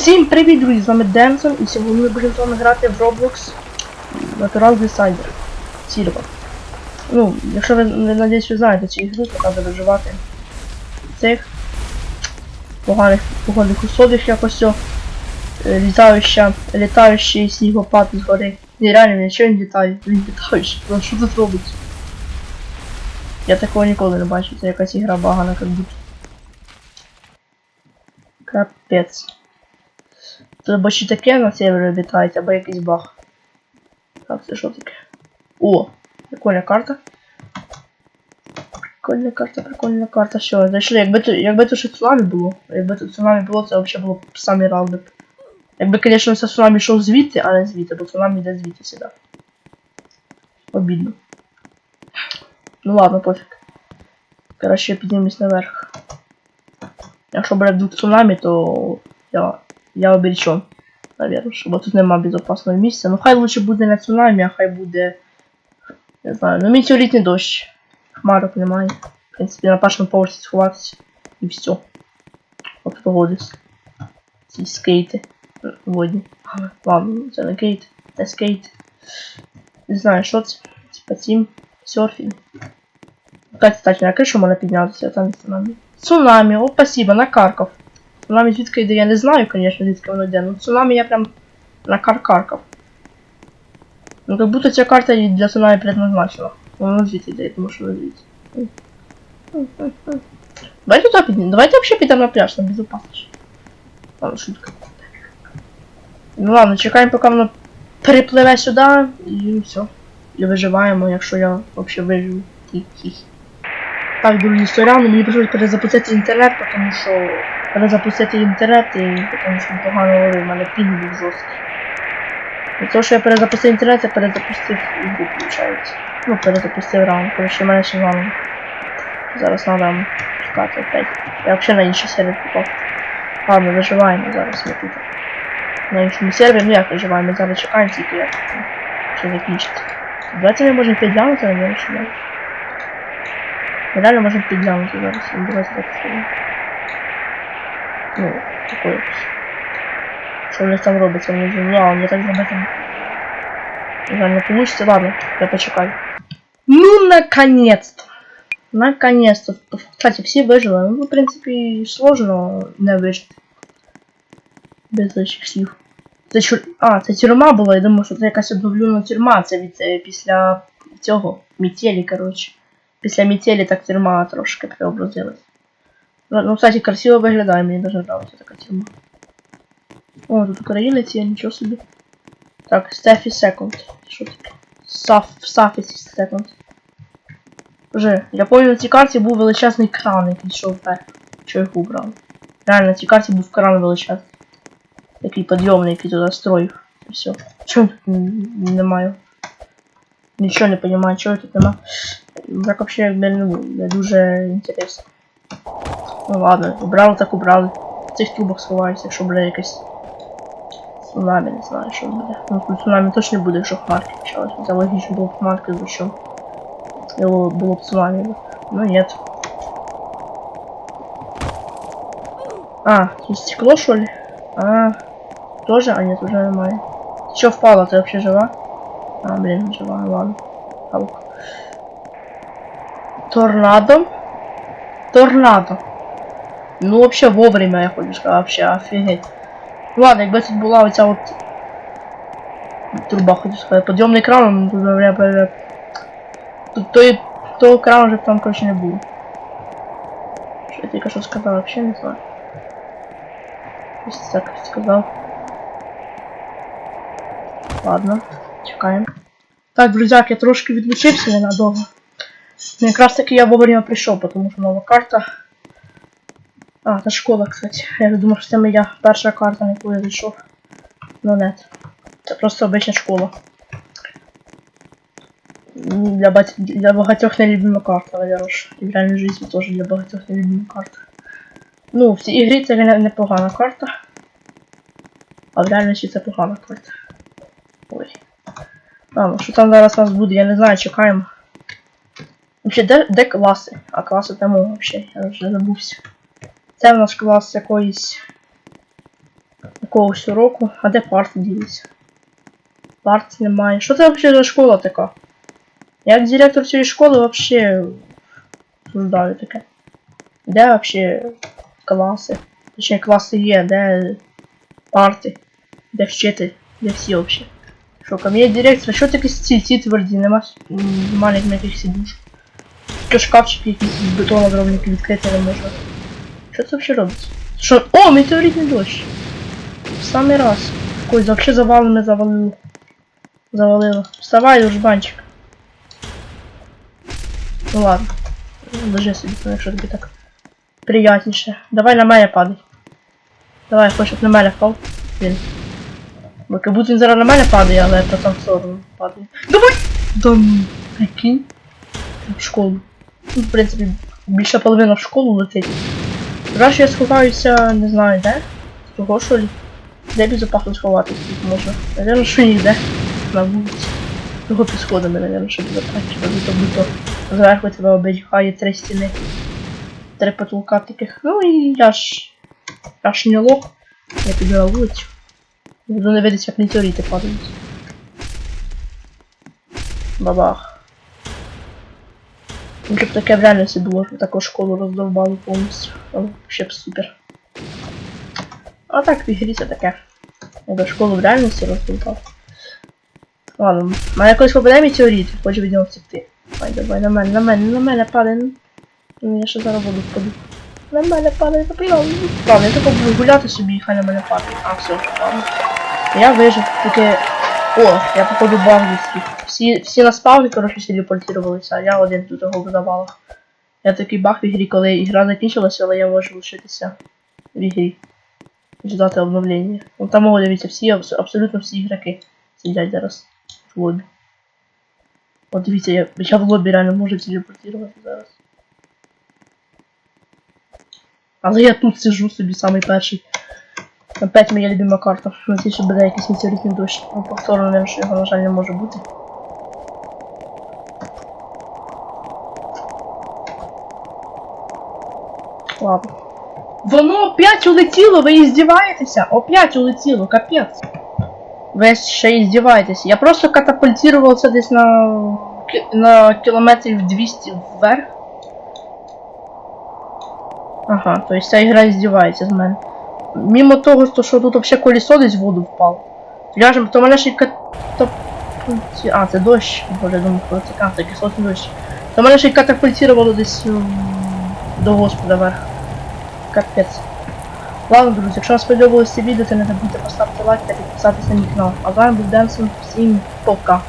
Всім привіт, друзі! З вами Денсон, і сьогодні ми будемо з вами грати в Roblox Natural Decider Silva. Ну, якщо ви, ви надіюсь, ви знаєте цю ігру, то треба виживати цих поганих погодних условиях якось е, літаюча, літаючий снігопад з гори. Ні, реально, нічого не літає, він літаючий. Ну, що тут робить? Я такого ніколи не бачив, це якась ігра багана, як будто. Капець. Або ще таке на севері літають, або якийсь баг. Так, це що таке? О! Прикольна карта. Прикольна карта, прикольна карта. Що, зайшли. Якби тут, якби тут ще цунамі було, якби тут цунамі було, це взагалі було б самі раунди. Якби, звісно, це цунамі йшов звідти, а не звідти, бо цунамі йде звідти сюди. Обідно. Ну ладно, пофіг. Коротше, я піднімусь наверх. Якщо буде вдруг цунамі, то я, я обречен. Наверное, бо тут нема безопасного місця. Ну хай лучше буде не цунамі, а хай буде. Не знаю, ну метеоритний дощ. Хмарок немає. В принципі, на першому поверсі сховатися. І все. От погодись. Ці скейти. Водні. Ладно, це не кейт, це скейт. Не знаю, що це. Типа тім. Серфінг. Кстати, на кришу можна піднятися, а там цунамі. Цунамі, о, спасибо, накаркав. Цунамі звідки йде, я не знаю, звісно, звідки воно йде. Ну цунамі я прям накаркаркав. Ну как будто ця карта для цунамі предназначена. Воно звідти йде, тому що звідти. Давайте туда підемо. Давайте вообще підемо на пляж, там безопасніше. Ладно, шутка. Ну ладно, чекаємо, поки воно перепливе сюди, і все. І виживаємо, якщо я вообще виживу. Так, друзі, сорян, мені прийшлось перезапустити інтернет, тому що перезапустити інтернет, і тому що він погано говорив, у мене пінг був жорсткий. І того, що я перезапустив інтернет, я перезапустив ігру, виходить. Ну, перезапустив раунд, коротше, в мене ще раунд. Зараз треба чекати опять. Я взагалі на інший сервер попав. Ладно, виживаємо зараз ми тут. На іншому сервері, ну як виживаємо, зараз чекаємо тільки як що закінчиться. Давайте ми можемо підглянути, а не що далі. Ми реально можемо підглянути зараз. Давайте так. Ну, такое. Що в них там робиться? Ну, а, мені так. На жаль, не получится. Ладно, я почекаю. Ну, наконец-то! Наконец-то. Кстати, всі вижили. Ну, в принципі, сложно не вижити. Без лишніх слів. Це чур... А, це тюрма була, я думаю, що це якась обновлена тюрма. Це від е, після цього метелі, коротше. Після метелі так тюрма трошки преобразилась. Ну, ну, кстати, красиво виглядає, мені дуже нравится така тюрма. О, тут українець є, нічого собі. Так, Стефі Секунд. Що таке? Саф, Сафі Секунд. Вже, я пам'ятаю, на цій карті був величезний кран, який йшов вверх. Що їх убрав. Реально, на цій карті був кран величезний. Такий підйомний, який туди строїв. І все. Чого тут н- немає? Нічого не розумію, чого тут нема. Так ну, не дуже інтересно. Ну ладно, убрали так убрали. В цих тубах сховаюся, якщо буде якесь не знаю, що буде. Ну тут цунамі точно буде, якщо хмарки почалось. Це логічно було б хмарки, за що. Його було б цунамі. Ну нет. А, стекло что ли? А, тоже? А нет, уже немає. Что впало, ты вообще жива? А, блин, жива, ладно. Паук. Торнадо? Торнадо. Ну вообще вовремя я хочу вообще офігеть. Ну ладно, якби тут була оця от труба, хочу сказати, підйомний кран, тут Тут той, того крана вже там короче не було. Що я тільки що сказав, вообще не знаю. Ось так сказав. Ладно, чекаємо. Так, друзяки, я трошки відлучився ненадовго. Ну, якраз таки я вовремя прийшов, тому що нова карта. А, це школа, кстати. Я думав, що це моя перша карта, на яку я зайшов. Ну нет. Це просто обична школа. Для, бать... для багатьох нелюбима карта, ж. І в реальній житті теж для багатьох нелюбима карта. Ну, в цій ігрі це не- непогана карта. А в реальності це погана карта. Ой. Ладно, що там зараз у нас буде, я не знаю, чекаємо. Вообще, де, де класи? А класи там вообще, я вже забувся. Це в нас клас якоїсь якогось уроку. А де парти ділися? Парт немає. Що це взагалі за школа така? Я як директор цієї школи вообще осуждаю таке. Де вообще класи? Точніше класи є, де парти? Де вчитель? Де всі вообще? Що, кабінет директора, що таке стільці тверді, нема маленьких сидушок. Шкафчик якийсь з бетону зроблений відкрити не можна. Що це взагалі робиться? Що? О, метеоритний дощ! В самий раз. Вообще завалами завалило. Завалило. Вставай, дружбанчик. Ну ладно. Ложи собі, ну, якщо тобі так приятніше. Давай на мене падай. Давай, хоч щоб на мене впав. Він. Бо будто він зараз на мене падає, але то там в сторону падає. Давай! Да ну, прикинь. В школу. Ну, в принципі, більша половина в школу летить. Раз я сховаюся, не знаю де. Того що лі. Де безопасно сховатися тут можна? Наверно, що ніде. На вулиці. Того під сходами, наверно, що безопасно, будто будто зверху тебе оберігає три стіни. Три потолка таких. Ну і я ж. Я ж не лох. Я піду на вулицю. Буду не видіти, як метеорити падають. Бабах. Якщо б таке в реальності було, що школу роздовбали повністю. Але ще б супер. А так в ігрі це таке. Школу в реальності роздовбав. Ладно, мене якось попаде метеорит, хочу від нього втекти. Давай, давай, на мене, на мене, на мене падай. Ну, я ще зараз буду впаду. На мене падає запрягав. Ладно, я тако буду гуляти собі, і хай на мене падає. А, все, ладно. Я вижив таке. О, я походу відстрів. Всі, всі на спавні, коротше, телепортувалися, а я один тут його завалах. Я такий баг в ігрі, коли ігра закінчилася, але я можу лишитися в ігрі. Ждати обновлення. Ну там о, дивіться, всі, абс- абсолютно всі ігроки сидять зараз в лобі. От дивіться, я, я в лобі реально можу телепортувати зараз. Але я тут сижу собі самий перший. Опять моя любима карта. Надіюсь, що буде якийсь метеоритний дощ. Ну, повторно, не що його, на жаль, не може бути. Ладно. Воно опять улетіло, ви іздіваєтеся? Опять улетіло, капець. Ви ще й здіваєтеся. Я просто катапультувався десь на, на кілометрів 200 вверх. Ага, то есть ця ігра здівається з мене. Мимо того, то, що тут вообще колесо десь в воду впало. Ж, то мене ще й. А, це дощ. Боже, я думаю, що це а, це кислотний дощ. То мене ще й катапультувало десь м, до господа вверх. Капець. Ладно, друзі, якщо вам сподобалось це відео, то не забудьте поставити лайк та підписатися на мій канал. А з вами був Денсон, всім пока.